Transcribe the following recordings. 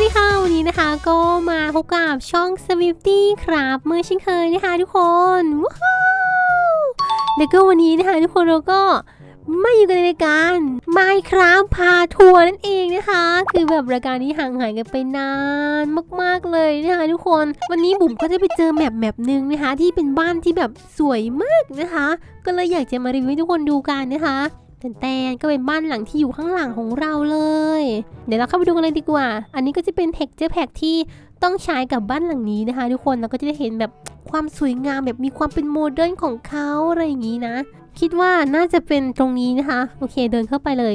ดีค่ะ วันนี้นะคะก็มาพบกับช่อง Swifty ครับเมื่อเช่นเคยนะคะทุกคนว้าวแล้วก็วันนี้นะคะทุกคนเราก็มาอยู่กันในรายการ Minecraft พาทัวร์นั่นเองนะคะ คือแบบรายการนี้ห่างหายกันไปนานมากๆเลยนะคะทุกคนวันนี้บุ๋มก็ได้ไปเจอแมปแมปหนึ่งนะคะ ที่เป็นบ้านที่แบบสวยมากนะคะ ก็เลยอยากจะมารีวิวให้ทุกคนดูกันนะคะ แต่แตนก็เป็นบ้านหลังที่อยู่ข้างหลังของเราเลย เดี๋ยวเราเข้าไปดูกันเลยดีกว่า อันนี้ก็จะเป็น texture pack ที่ต้องใช้กับบ้านหลังนี้นะคะ ทุกคนเราก็จะได้เห็นแบบความสวยงามแบบมีความเป็นโมเดิร์นของเขาอะไรอย่างนี้นะ คิดว่าน่าจะเป็นตรงนี้นะคะ โอเคเดินเข้าไปเลย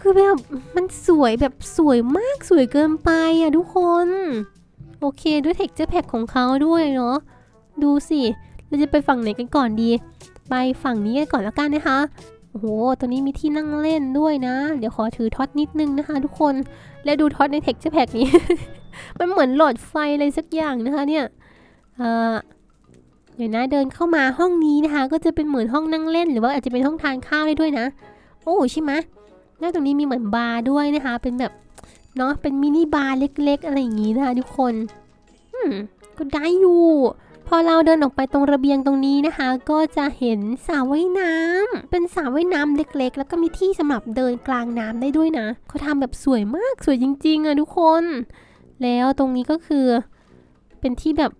คือแบบมันสวยแบบสวยมากสวยเกินไปอะทุกคน โอเคด้วย texture pack ของเขาด้วยเนาะดูสิเราจะไปฝั่งไหนกันก่อนดี ไปฝั่งนี้กันก่อนแล้วกันนะคะ โอ้โหตัวนี้มีที่นั่งเล่นด้วยนะ เดี๋ยวขอถือท็อตนิดนึงนะคะ ทุกคน และดูท็อตในเท็กซ์แพกนี้ มันเหมือนหลอดไฟอะไรสักอย่างนะคะเนี่ยเออเดี๋ยวนะเดินเข้ามาห้องนี้นะคะ ก็จะเป็นเหมือนห้องนั่งเล่น หรือว่าอาจจะเป็นห้องทานข้าวได้ด้วยนะ โอ้ใช่ไหมแล้วตรงนี้มีเหมือนบาร์ด้วยนะคะ เป็นแบบเนาะเป็นมินิบาร์เล็ก ๆ อะไรอย่างงี้นะคะ ทุกคน อืมก็ได้อยู่ พอเราเดินออกไปตรงระเบียงตรงนี้นะคะ ก็จะเห็นสระว่ายน้ำเป็นสระว่ายน้ำเล็ก ๆ แล้วก็มีที่สำหรับเดินกลางน้ำได้ด้วยนะเขาทำแบบสวยมากสวยจริง ๆอะทุกคน แล้วตรงนี้ก็คือเป็นที่แบบ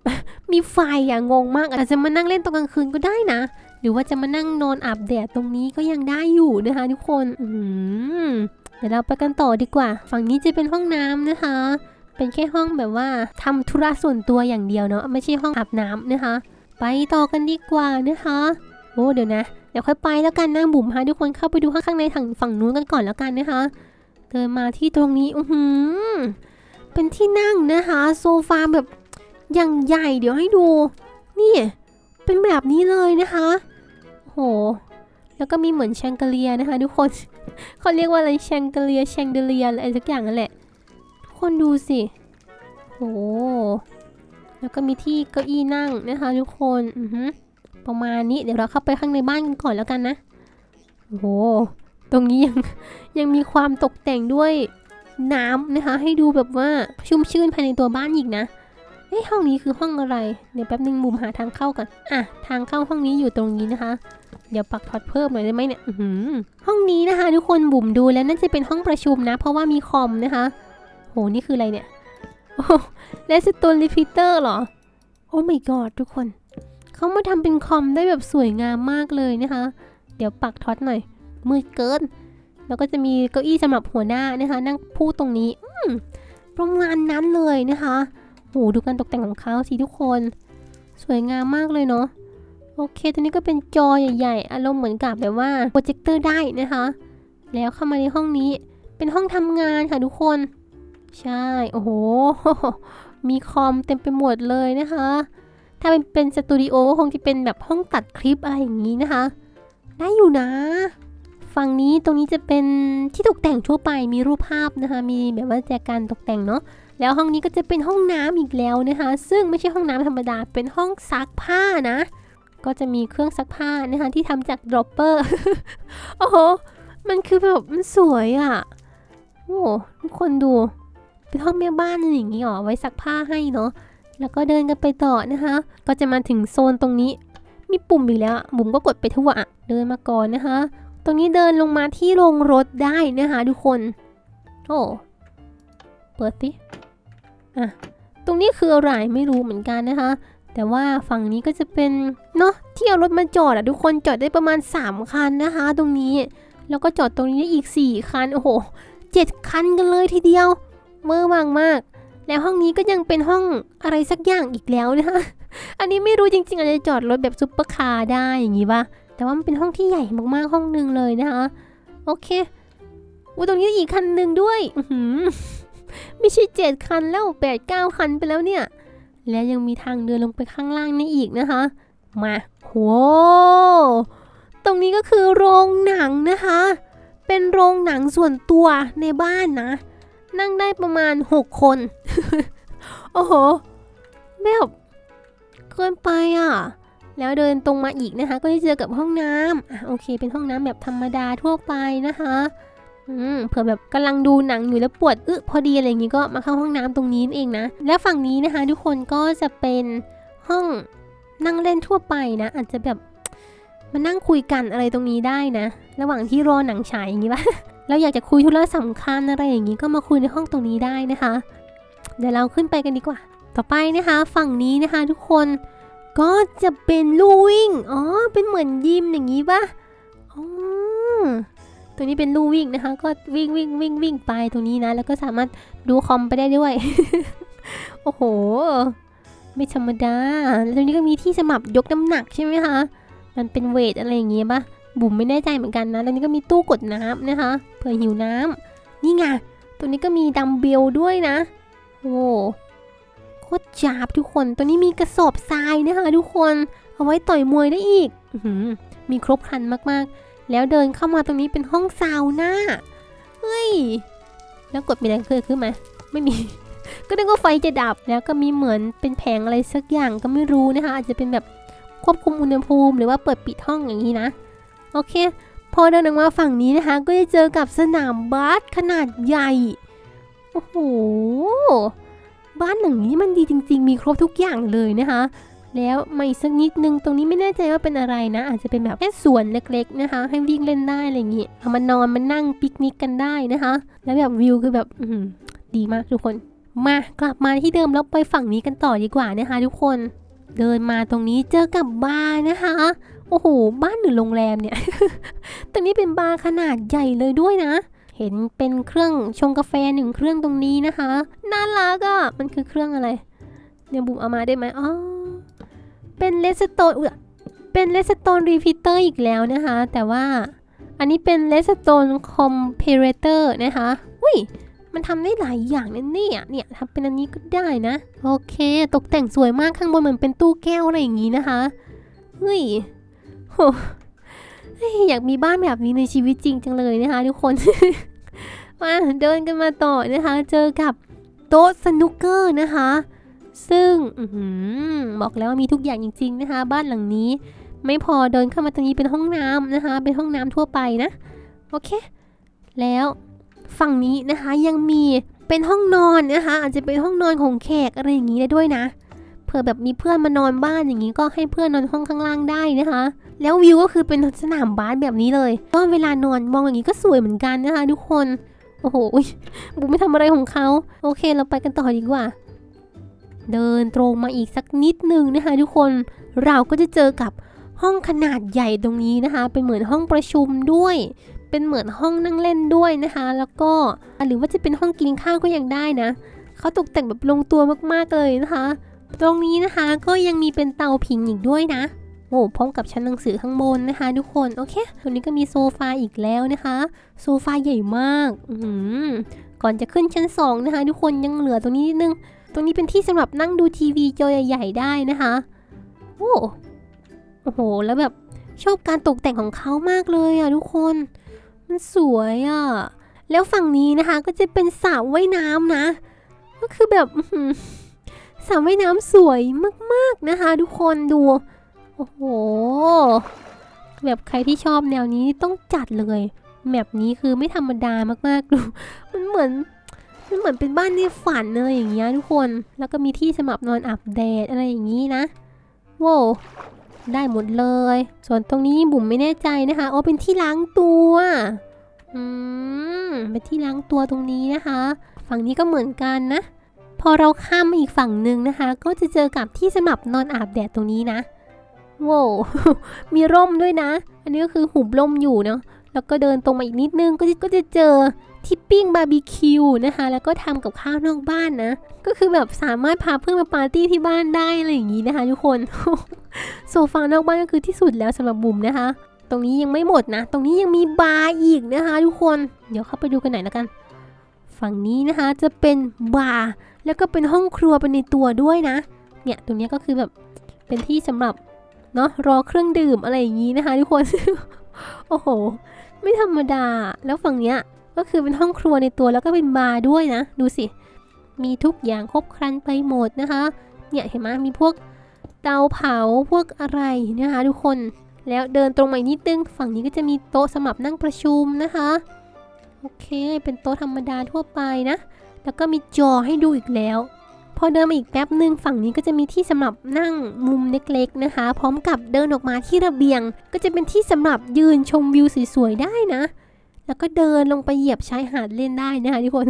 มีไฟอะงงมากอาจจะมานั่งเล่นตอนกลางคืนก็ได้นะ หรือว่าจะมานั่งนอนอาบแดดตรงนี้ก็ยังได้อยู่นะคะทุกคน อืมเดี๋ยวเราไปกันต่อดีกว่า ฝั่งนี้จะเป็นห้องน้ำนะคะ เป็นแค่ห้องแบบว่าทำธุระส่วนตัวอย่างเดียวเนาะไม่ใช่ห้องอาบน้ำนะคะ ไปต่อกันดีกว่านะคะ โอ้เดี๋ยวนะเดี๋ยวค่อยไปแล้วกันนะบุ๋มพาทุกคนเข้าไปดูข้างในถังฝั่งนู้นกันก่อนแล้วกันนะคะเดินมาที่ตรงนี้อือหือเป็นที่นั่งนะคะ โซฟาแบบอย่างใหญ่เดี๋ยวให้ดู นี่ เป็นแบบนี้เลยนะคะโอ้โหแล้วก็มีเหมือนแชงเกลียนะคะ ทุกคนเขาเรียกว่าอะไรแชงเกลียแชงเดเลียอะไรสักอย่างนั่นแหละ คนดูสิโอ้แล้วก็มีที่เก้าอี้นั่งนะคะทุกคนอือหือประมาณนี้เดี๋ยวเราเข้าไปข้างในบ้านกันก่อนแล้วกันนะโอ้โหตรงนี้ยังยังมีความตกแต่งด้วยน้ำนะคะ ให้ดูแบบว่าชุ่มชื่นภายในตัวบ้านอีกนะเอ้ห้องนี้คือห้องอะไร เดี๋ยวแป๊บนึงบุมหาทางเข้าก่อนอะทางเข้าห้องนี้อยู่ตรงนี้นะคะ เดี๋ยวปักท็อตเพิ่มหน่อยได้ไหมเนี่ยห้องนี้นะคะ ทุกคนบุ๋มดูแล้วน่าจะเป็นห้องประชุมนะ เพราะว่ามีคอมนะคะ หนี่คืออะไรเนี่ยโอ้เลสโตนรีพิเตอร์เหรอ โอ้ my god ทุกคน เขามาทำเป็นคอมได้แบบสวยงามมากเลยนะคะ เดี๋ยวปักท็อตหน่อย มืดเกิน แล้วก็จะมีเก้าอี้สำหรับหัวหน้านะคะ นั่งพูดตรงนี้อืมประมาณนั้นเลยนะคะโหดูการตกแต่งของเขาสิทุกคน สวยงามมากเลยเนาะโอเค ตัวนี้ก็เป็นจอใหญ่ ๆ อารมณ์เหมือนกับแบบว่าโปรเจคเตอร์ได้นะคะ แล้วเข้ามาในห้องนี้ เป็นห้องทำงานค่ะทุกคน ใช่ โอ้โห มีคอมเต็มไปหมดเลยนะคะ ถ้าเป็นเป็นสตูดิโอก็คงจะเป็นแบบห้องตัดคลิปอะไรอย่างนี้นะคะ ได้อยู่นะ ฝั่งนี้ตรงนี้จะเป็นที่ตกแต่งทั่วไป มีรูปภาพนะคะ มีแบบว่าแจกันตกแต่งเนาะ แล้วห้องนี้ก็จะเป็นห้องน้ำอีกแล้วนะคะ ซึ่งไม่ใช่ห้องน้ำธรรมดา เป็นห้องซักผ้านะ ก็จะมีเครื่องซักผ้านะคะที่ทำจากดรอปเปอร์ โอ้โห มันคือแบบมันสวยอะ่ะ โอ้ทุกคนดู เป็นห้องแม่บ้านอะไรอย่างนี้หรอไว้ซักผ้าให้เนาะแล้วก็เดินกันไปต่อนะคะ ก็จะมาถึงโซนตรงนี้ มีปุ่มอีกแล้วบุ๋มก็กดไปทั่วอะเดินมาก่อนนะคะ ตรงนี้เดินลงมาที่โรงรถได้นะคะทุกคนโอ้เปิดสิอะตรงนี้คืออะไรไม่รู้เหมือนกันนะคะแต่ว่าฝั่งนี้ก็จะเป็นเนาะที่เอารถมาจอดอะทุกคนจอดได้ประมาณ 3 คันนะคะ ตรงนี้ แล้วก็จอดตรงนี้ได้อีก 4 คันโอ้โหเจ็ดคันกันเลยทีเดียว เมื่อวางมาก แล้วห้องนี้ก็ยังเป็นห้องอะไรสักอย่างอีกแล้วนะคะอันนี้ไม่รู้จริงๆอาจจะจอดรถแบบซุปเปอร์คาร์ได้อย่างงี้ปะแต่ว่ามันเป็นห้องที่ใหญ่มากๆห้องหนึ่งเลยนะคะโอเคอู้ตรงนี้อีกคันหนึ่งด้วยอืไม่ใช่เจ็ดคันแล้วแปดเก้าคันไปแล้วเนี่ย และยังมีทางเดินลงไปข้างล่างนี่อีกนะคะ มาโหตรงนี้ก็คือโรงหนังนะคะ เป็นโรงหนังส่วนตัวในบ้านนะ นั่งได้ประมาณ 6 คน โอ้โหแบบเกินไปอะ แล้วเดินตรงมาอีกนะคะ ก็จะเจอกับห้องน้ำอะโอเค เป็นห้องน้ำแบบธรรมดาทั่วไปนะคะอืมเผื่อแบบกำลังดูหนังอยู่แล้วปวดอึพอดีอะไรอย่างงี้ก็มาเข้าห้องน้ำตรงนี้เองนะ แล้วฝั่งนี้นะคะ ทุกคนก็จะเป็นห้องนั่งเล่นทั่วไปนะ อาจจะแบบมานั่งคุยกันอะไรตรงนี้ได้นะ ระหว่างที่รอหนังฉายอย่างงี้ปะ เราอยากจะคุยธุระสำคัญอะไรอย่างงี้ก็มาคุยในห้องตรงนี้ได้นะคะ เดี๋ยวเราขึ้นไปกันดีกว่า ต่อไปนะคะ ฝั่งนี้นะคะ ทุกคนก็จะเป็นลู่วิ่งอ๋อเป็นเหมือนยิมอย่างงี้ปะอ๋อตัวนี้เป็นลู่วิ่งนะคะ ก็วิ่งวิ่งวิ่งวิ่งไปตรงนี้นะ แล้วก็สามารถดูคอมไปได้ด้วย โอ้โห ไม่ธรรมดา แล้วตรงนี้ก็มีที่สมับยกน้ำหนักใช่ไหมคะ มันเป็นเวทอะไรอย่างเงี้ยปะ บุ๋มไม่แน่ใจเหมือนกันนะ แล้วนี่ก็มีตู้กดน้ำนะคะ เผื่อหิวน้ำ นี่ไง ตัวนี้ก็มีดัมเบลด้วยนะ โอ้โคตรจาบทุกคน ตัวนี้มีกระสอบทรายนะคะทุกคน เอาไว้ต่อยมวยได้อีกอืมีครบครันมากๆ แล้วเดินเข้ามาตรงนี้เป็นห้องซาวน่า เฮ้ย แล้วกดมีแรงเคยขึ้นไหมไม่มีก็นึกว่าไฟจะดับแล้วก็มีเหมือนเป็นแผงอะไรสักอย่างก็ไม่รู้นะคะ อาจจะเป็นแบบควบคุมอุณหภูมิ หรือว่าเปิดปิดห้องอย่างนี้นะ โอเค พอเดินออกมาฝั่งนี้นะคะ ก็จะเจอกับสนามบาสขนาดใหญ่ โอ้โห บ้านหลังนี้มันดีจริง ๆ มีครบทุกอย่างเลยนะคะ แล้วมาอีกสักนิดนึงตรงนี้ไม่แน่ใจว่าเป็นอะไรนะ อาจจะเป็นแบบแค่สวนเล็กๆนะคะ ให้วิ่งเล่นได้อะไรอย่างงี้เอามานอนมานั่งปิกนิกกันได้นะคะ แล้วแบบวิวคือแบบอืดีมากทุกคนมากลับมาที่เดิมแล้วไปฝั่งนี้กันต่อดีกว่านะคะ ทุกคน เดินมาตรงนี้เจอกับ บาร์นะคะ โอ้โห บ้านหรือโรงแรมเนี่ย ตรงนี้เป็นบาร์ขนาดใหญ่เลยด้วยนะ เห็นเป็นเครื่องชงกาแฟหนึ่งเครื่องตรงนี้นะคะ น่ารักอะ่ะ มันคือเครื่องอะไร เนี่ยบุ๋มเอามาได้ไหมอ๋อ เป็นเลสโตนอุเป็นเลสโตนรีพิเตอร์อีกแล้วนะคะ แต่ว่าอันนี้เป็นเลสโตนคอมเพเรเตอร์นะคะอุ้ยมันทำได้หลายอย่างนะเนี่ยเนี่ยทำเป็นอันนี้ก็ได้นะ โอเค ตกแต่งสวยมากข้างบนเหมือนเป็นตู้แก้วอะไรอย่างนี้นะคะเฮ้ย อยากมีบ้านแบบนี้ในชีวิตจริงจังเลยนะคะ ทุกคน มาเดินกันมาต่อนะคะ เจอกับโต๊ะสนุกเกอร์นะคะ ซึ่งอบอกแล้วว่ามีทุกอย่างจริง ๆ นะคะ บ้านหลังนี้ ไม่พอเดินเข้ามาตรงนี้เป็นห้องน้ำนะคะ เป็นห้องน้ำทั่วไปนะ โอเค แล้วฝั่งนี้นะคะยังมีเป็นห้องนอนนะคะ อาจจะเป็นห้องนอนของแขกอะไรอย่างนี้ได้ด้วยนะเผื่อแบบมีเพื่อนมานอนบ้านอย่างนี้ก็ให้เพื่อนนอนห้องข้างล่างได้นะคะ แล้ววิวก็คือเป็นสนามบาสแบบนี้เลยก็เวลานอนมองอย่างนี้ก็สวยเหมือนกันนะคะทุกคน โอ้โหอุ๊ยบุมไม่ทำอะไรของเขา โอเค เราไปกันต่อดีกว่า เดินตรงมาอีกสักนิดนึงนะคะทุกคน เราก็จะเจอกับห้องขนาดใหญ่ตรงนี้นะคะ เป็นเหมือนห้องประชุมด้วย เป็นเหมือนห้องนั่งเล่นด้วยนะคะ แล้วก็หรือว่าจะเป็นห้องกินข้าวก็ยังได้นะ เขาตกแต่งแบบลงตัวมากๆเลยนะคะ ตรงนี้นะคะก็ยังมีเป็นเตาผิงอีกด้วยนะ โอ้พร้อมกับชั้นหนังสือข้างบนนะคะ ทุกคนโอเคตรงนี้ก็มีโซฟาอีกแล้วนะคะ โซฟาใหญ่มากอืก่อนจะขึ้นชั้นสองนะคะ ทุกคนยังเหลือตรงนี้นิดนึง ตรงนี้เป็นที่สำหรับนั่งดูทีวีจอใหญ่ๆได้นะคะโอ้โอ้โห แล้วแบบชอบการตกแต่งของเขามากเลยอะทุกคน มันสวยอะแล้วฝั่งนี้นะคะก็จะเป็นสระว่ายน้ำนะ ก็คือแบบสระว่ายน้ำสวยมากๆนะคะ ทุกคนดู โอ้โห แบบใครที่ชอบแนวนี้ต้องจัดเลยแมปนี้คือไม่ธรรมดามากๆดู มันเหมือนมันเหมือนเป็นบ้านในฝันเลยอย่างเงี้ยทุกคน แล้วก็มีที่สำหรับนอนอาบแดดอะไรอย่างนี้นะว้าวได้หมดเลย ส่วนตรงนี้บุ๋มไม่แน่ใจนะคะอ๋อเป็นที่ล้างตัว อืม เป็นที่ล้างตัวตรงนี้นะคะ ฝั่งนี้ก็เหมือนกันนะ พอเราข้ามมาอีกฝั่งหนึ่งนะคะ ก็จะเจอกับที่สำหรับนอนอาบแดดตรงนี้นะ ว้ามีร่มด้วยนะ อันนี้ก็คือหุบร่มอยู่เนาะ แล้วก็เดินตรงมาอีกนิดนึงก็จะก็จะเจอที่ปิ้งบาร์บีคิวนะคะ แล้วก็ทำกับข้าวนอกบ้านนะ ก็คือแบบสามารถพาเพื่อนมาปาร์ตี้ที่บ้านได้อะไรอย่างนี้นะคะทุกคน โซฟานอกบ้านก็คือที่สุดแล้วสำหรับบุ๋มนะคะ ตรงนี้ยังไม่หมดนะ ตรงนี้ยังมีบาร์อีกนะคะ ทุกคน เดี๋ยวเข้าไปดูกันหน่อยแล้วกัน ฝั่งนี้นะคะจะเป็นบาร์ แล้วก็เป็นห้องครัวเป็นในตัวด้วยนะ เนี่ยตรงนี้ก็คือแบบเป็นที่สำหรับ เนาะรอเครื่องดื่มอะไรอย่างนี้นะคะทุกคน โอ้โห ไม่ธรรมดา แล้วฝั่งเนี้ยก็คือเป็นห้องครัวในตัวแล้วก็เป็นบาร์ด้วยนะ ดูสิ มีทุกอย่างครบครันไปหมดนะคะ เนี่ยเห็นไหมมีพวกเตาเผาพวกอะไรนะคะทุกคน แล้วเดินตรงมาอีกนิดนึง ฝั่งนี้ก็จะมีโต๊ะสำหรับนั่งประชุมนะคะ โอเค เป็นโต๊ะธรรมดาทั่วไปนะ แล้วก็มีจอให้ดูอีกแล้ว พอเดินมาอีกแป๊บหนึ่งฝั่งนี้ก็จะมีที่สำหรับนั่งมุมเล็กๆนะคะ พร้อมกับเดินออกมาที่ระเบียง ก็จะเป็นที่สำหรับยืนชมวิวสวยๆได้นะ แล้วก็เดินลงไปเหยียบชายหาดเล่นได้นะคะทุกคน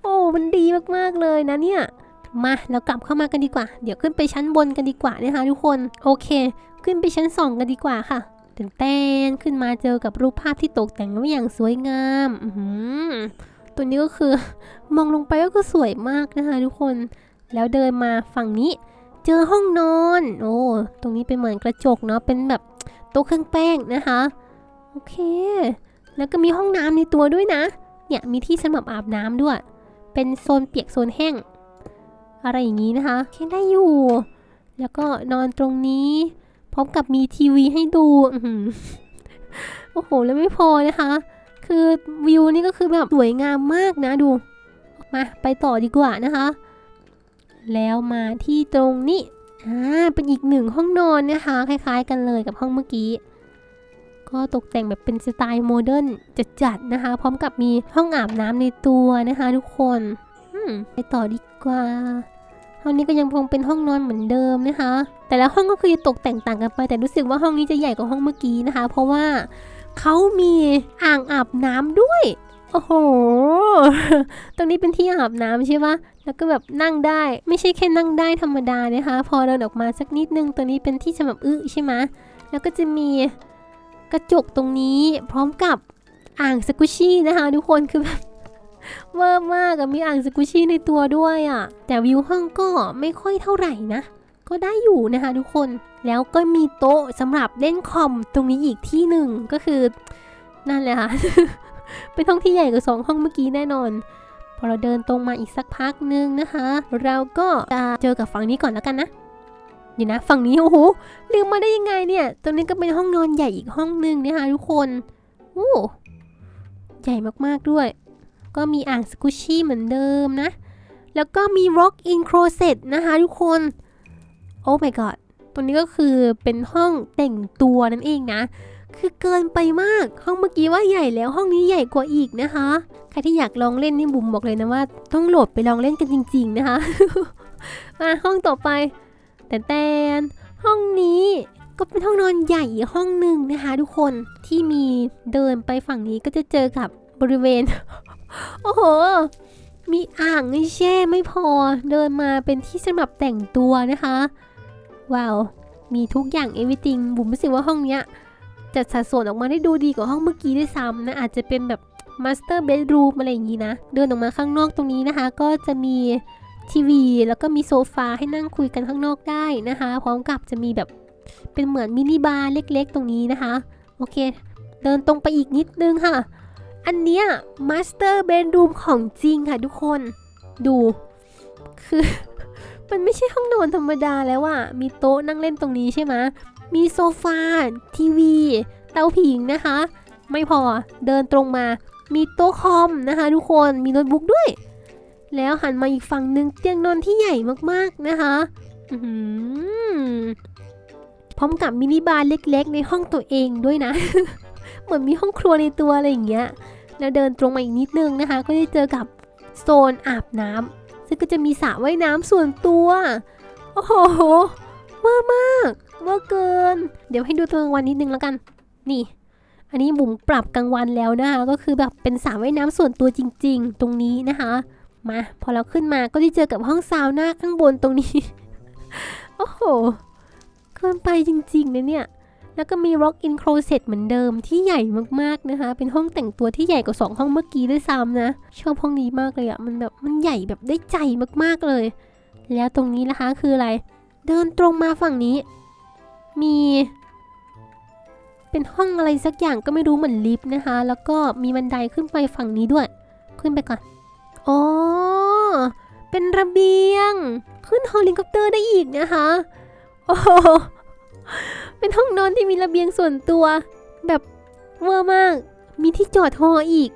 โอ้มันดีมากๆเลยนะเนี่ยมาเรากลับเข้ามากันดีกว่า เดี๋ยวขึ้นไปชั้นบนกันดีกว่านะคะทุกคนโอเค ขึ้นไปชั้นสองกันดีกว่าค่ะเต้นขึ้นมาเจอกับรูปภาพที่ตกแต่งไว้อย่างสวยงามอื ตัวนี้ก็คือ มองลงไปก็คือสวยมากนะคะทุกคน แล้วเดินมาฝั่งนี้ เจอห้องนอน โอ้ ตรงนี้เป็นเหมือนกระจกเนาะ เป็นแบบโต๊ะเครื่องแป้งนะคะ โอเค แล้วก็มีห้องน้ำในตัวด้วยนะ เนี่ยมีที่สำหรับอาบน้ำด้วย เป็นโซนเปียกโซนแห้ง อะไรอย่างนี้นะคะแค่ได้อยู่ แล้วก็นอนตรงนี้ พร้อมกับมีทีวีให้ดูโอ้โห แล้วไม่พอนะคะ คือวิวนี่ก็คือแบบสวยงามมากนะดู มาไปต่อดีกว่านะคะ แล้วมาที่ตรงนี้อ่าเป็นอีกหนึ่งห้องนอนนะคะ คล้าย ๆ กันเลยกับห้องเมื่อกี้ ก็ตกแต่งแบบเป็นสไตล์โมเดิร์นจัดๆนะคะ พร้อมกับมีห้องอาบน้ำในตัวนะคะทุกคนไปต่อดีกว่าห้องนี้ก็ยังคงเป็นห้องนอนเหมือนเดิมนะคะ แต่ละห้องก็คือจะตกแต่งต่างกันไป แต่รู้สึกว่าห้องนี้จะใหญ่กว่าห้องเมื่อกี้นะคะ เพราะว่า เขามีอ่างอาบน้ำด้วย โอ้โห ตรงนี้เป็นที่อาบน้ำใช่ปะแล้วก็แบบนั่งได้ ไม่ใช่แค่นั่งได้ธรรมดานะคะ พอเดินออกมาสักนิดนึง ตัวนี้เป็นที่สำหรับอึใช่ไหมแล้วก็จะมีกระจกตรงนี้พร้อมกับอ่างสกุชี่นะคะทุกคนคือแบบเวอร์มากอะมีอ่างสกุชชี่ในตัวด้วยอะแต่วิวห้องก็ไม่ค่อยเท่าไหร่นะ ก็ได้อยู่นะคะทุกคน แล้วก็มีโต๊ะสำหรับเล่นคอมตรงนี้อีกที่หนึ่งก็คือนั่นแหละค่ะ เป็นห้องที่ใหญ่กว่าสองห้องเมื่อกี้แน่นอน พอเราเดินตรงมาอีกสักพักนึงนะคะ เราก็จะเจอกับฝั่งนี้ก่อนแล้วกันนะเดี๋ยวนะ ฝั่งนี้โอ้โหลืมมาได้ยังไงเนี่ย ตรงนี้ก็เป็นห้องนอนใหญ่อีกห้องนึงนะคะทุกคนโอ้ใหญ่มากๆด้วย ก็มีอ่างสกุชชี่เหมือนเดิมนะ แล้วก็มี Rock in Closet นะคะทุกคน โอ้ my god ตัวนี้ก็คือเป็นห้องแต่งตัวนั่นเองนะ คือเกินไปมาก ห้องเมื่อกี้ว่าใหญ่แล้วห้องนี้ใหญ่กว่าอีกนะคะ ใครที่อยากลองเล่นนี่บุ๋มบอกเลยนะว่า ต้องโหลดไปลองเล่นกันจริง ๆ นะคะมาห้องต่อไป แต่แตนห้องนี้ก็เป็นห้องนอนใหญ่อีกห้องหนึ่งนะคะ ทุกคนที่มีเดินไปฝั่งนี้ก็จะเจอกับบริเวณ โอ้โห มีอ่างแช่ไม่พอ เดินมาเป็นที่สำหรับแต่งตัวนะคะ ว้าว มีทุกอย่าง everything บุ๋มรู้สึกว่าห้องเนี้ยจัดสัดส่วนออกมาได้ดูดีกว่าห้องเมื่อกี้ด้วยซ้ำนะ อาจจะเป็นแบบ master bedroom อะไรอย่างนี้นะ เดินออกมาข้างนอกตรงนี้นะคะ ก็จะมีทีวีแล้วก็มีโซฟาให้นั่งคุยกันข้างนอกได้นะคะ พร้อมกับจะมีแบบเป็นเหมือนมินิบาร์เล็กๆ ตรงนี้นะคะ โอเค เดินตรงไปอีกนิดนึงค่ะ อันเนี้ย master bedroom ของจริงค่ะทุกคน ดู คือ มันไม่ใช่ห้องนอนธรรมดาแล้วอะมีโต๊ะนั่งเล่นตรงนี้ใช่ไหมมีโซฟา ทีวี เตาผิงนะคะ ไม่พอเดินตรงมา มีโต๊ะคอมนะคะทุกคนมีโน้ตบุ๊กด้วย แล้วหันมาอีกฝั่งหนึ่งเตียงนอนที่ใหญ่มากๆนะคะพร้อมกับมินิบาร์เล็กๆ ในห้องตัวเองด้วยนะ เหมือนมีห้องครัวในตัวอะไรอย่างเงี้ย แล้วเดินตรงมาอีกนิดนึงนะคะ ก็ได้เจอกับโซนอาบน้ำ ซึ่งก็จะมีสระว่ายน้ำส่วนตัว โอ้โหเวอร์มากเวอร์เกิน เดี๋ยวให้ดูตัวกลางวันนิดนึงแล้วกัน นี่ อันนี้บุ๋มปรับกลางวันแล้วนะคะ ก็คือแบบเป็นสระว่ายน้ำส่วนตัวจริง ๆ ตรงนี้นะคะ มาพอเราขึ้นมาก็ได้เจอกับห้องซาวน่าข้างบนตรงนี้ โอ้โหเกินไปจริงๆนะเนี่ย แล้วก็มี Rock in Closet เหมือนเดิมที่ใหญ่มากๆนะคะ เป็นห้องแต่งตัวที่ใหญ่กว่า 2 ห้องเมื่อกี้ด้วยซ้ำนะ ชอบห้องนี้มากเลยอะมันแบบมันใหญ่แบบได้ใจมากๆเลย แล้วตรงนี้นะคะคืออะไร เดินตรงมาฝั่งนี้ มี เป็นห้องอะไรสักอย่างก็ไม่รู้เหมือนลิฟต์นะคะ แล้วก็มีบันไดขึ้นไปฝั่งนี้ด้วย ขึ้นไปก่อน อ๋อ เป็นระเบียง ขึ้นเฮลิคอปเตอร์ได้อีกนะคะ โอ้โเป็นห้องนอนที่มีระเบียงส่วนตัว แบบเวอร์มาก มีที่จอดฮออีก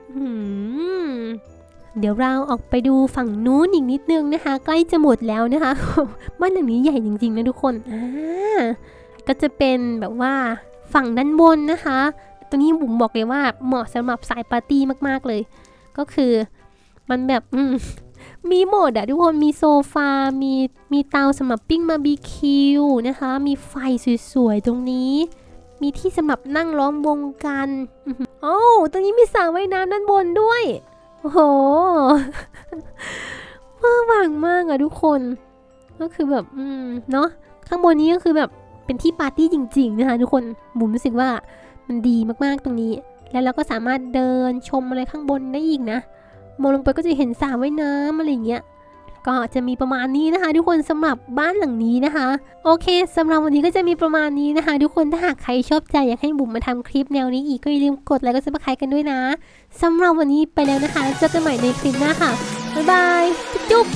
เดี๋ยวเราออกไปดูฝั่งนู้นอีกนิดนึงนะคะ ใกล้จะหมดแล้วนะคะ บ้านหลังนี้ใหญ่จริงๆนะทุกคนอ่าก็จะเป็นแบบว่าฝั่งด้านบนนะคะ ตัวนี้บุ๋มบอกเลยว่าเหมาะสำหรับสายปาร์ตี้มากๆเลย ก็คือมันแบบอื มีหมดอะทุกคนมีโซฟา มีมีเตาสำหรับปิ้งบาบีคิวนะคะ มีไฟสวยๆ ตรงนี้ มีที่สำหรับนั่งล้อมวงกันอื้อหือโอ้ตรงนี้มีสระว่ายน้ำด้านบนด้วย โอ้โหเวอร์วังมากอะทุกคน ก็คือแบบ อืม เนาะข้างบนนี้ก็คือแบบเป็นที่ปาร์ตี้จริง ๆ นะคะทุกคนบุ๋มรู้สึกว่ามันดีมากๆตรงนี้ แล้วเราก็สามารถเดินชมอะไรข้างบนได้อีกนะ มองลงไปก็จะเห็นสระว่ายน้ำอะไรเงี้ยก็จะมีประมาณนี้นะคะทุกคนสำหรับบ้านหลังนี้นะคะ โอเคสำหรับวันนี้ก็จะมีประมาณนี้นะคะ ทุกคนถ้าหากใครชอบใจอยากให้บุ๋มมาทำคลิปแนวนี้อีกก็อย่าลืมกดไลค์ก็ซับสไครต์กันด้วยนะสำหรับวันนี้ไปแล้วนะคะเจอกันใหม่ในคลิปหน้าค่ะบ๊ายบายจุ๊บ